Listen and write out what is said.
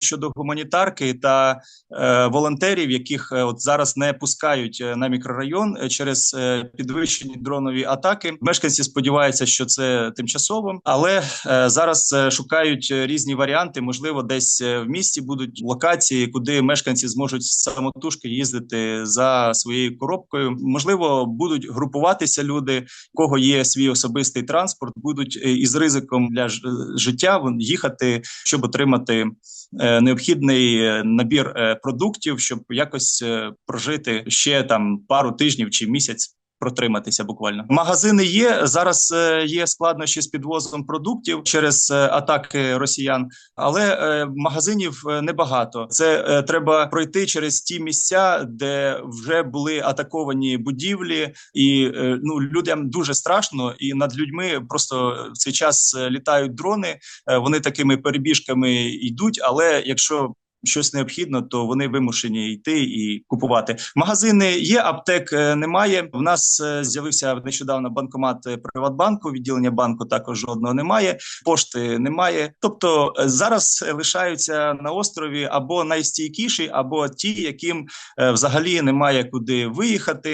щодо гуманітарки та е, волонтерів, яких е, от зараз не пускають е, на мікрорайон е, через е, підвищені дронові атаки. Мешканці сподіваються, що це тимчасово, але е, зараз е, шукають е, різні варіанти. Можливо, десь в місті будуть локації, куди мешканці зможуть самотужки їздити за своєю коробкою. Можливо, будуть групуватися люди, кого є свій особистий транспорт, будуть із ризиком для життя їхати, щоб отримати е, необхідний е, набір е, продуктів, щоб якось е, прожити ще там пару тижнів чи місяць. Протриматися буквально магазини є зараз. е, Є складнощі з підвозом продуктів через е, атаки росіян, але е, магазинів небагато. Це треба пройти через ті місця, де вже були атаковані будівлі, і ну людям дуже страшно, і над людьми просто в цей час літають дрони. Вони такими перебіжками йдуть. Але якщо щось необхідно, то вони вимушені йти і купувати. Магазини є, аптек е, немає. В нас е, з'явився нещодавно банкомат е, Приватбанку. Відділення банку також жодного немає. Пошти немає. Тобто зараз лишаються на острові або найстійкіші, або ті, яким взагалі немає куди виїхати.